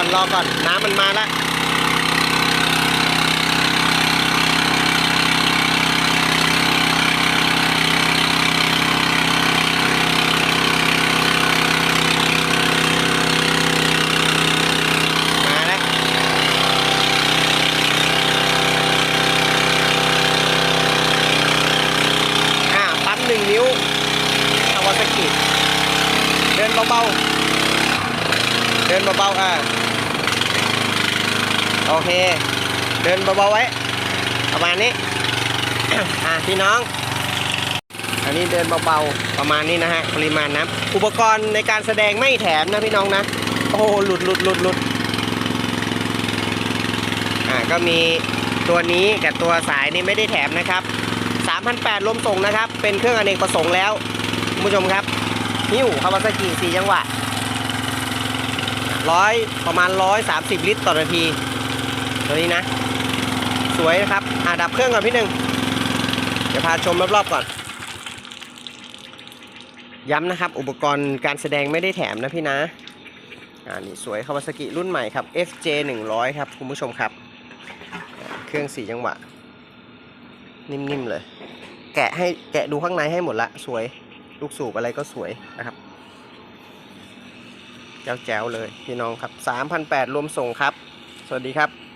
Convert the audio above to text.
ก่อนรอก่อนน้ำมันมาแล้วมาแล้วอ่าปั๊มหนึ่งนิ้วคาวาซากิเดินเบาๆ เดินเบาๆ อ่า โอเค เดินเบาๆไว้ ประมาณนี้ อ่าพี่น้อง อันนี้เดินเบาๆ ประมาณนี้นะฮะ ปริมาณน้ำอุปกรณ์ในการแสดงไม่แถมนะพี่น้องนะ โอ้โหหลุดหลุดหลุดหลุดอ่า ก็มีตัวนี้กับตัวสายนี่ไม่ได้แถมนะครับ3,800ลมส่งนะครับ เป็นเครื่องอเนกประสงค์แล้วคุณผู้ชมครับหิ้วคาวาซากิ4จังหวะร้อยประมาณร้อยสามสิบลิตรต่อนาที ตัวนี้นะ สวยนะครับอ่าดับเครื่องก่อนพี่หนึ่งเดี๋ยวพาชมรอบๆก่อน ย้ำนะครับ อุปกรณ์การแสดงไม่ได้แถมนะพี่นะอ่านี่สวยคาวาซากิรุ่นใหม่ครับ FJ 100 ครับคุณผู้ชมครับ เครื่องสีจังหวะ นิ่มๆเลย แกะให้แกะดูข้างในให้หมดละ สวยลูกสูบอะไรก็สวยนะครับแจ๋วๆเลยพี่น้องครับ 3,800รวมส่งครับ สวัสดีครับ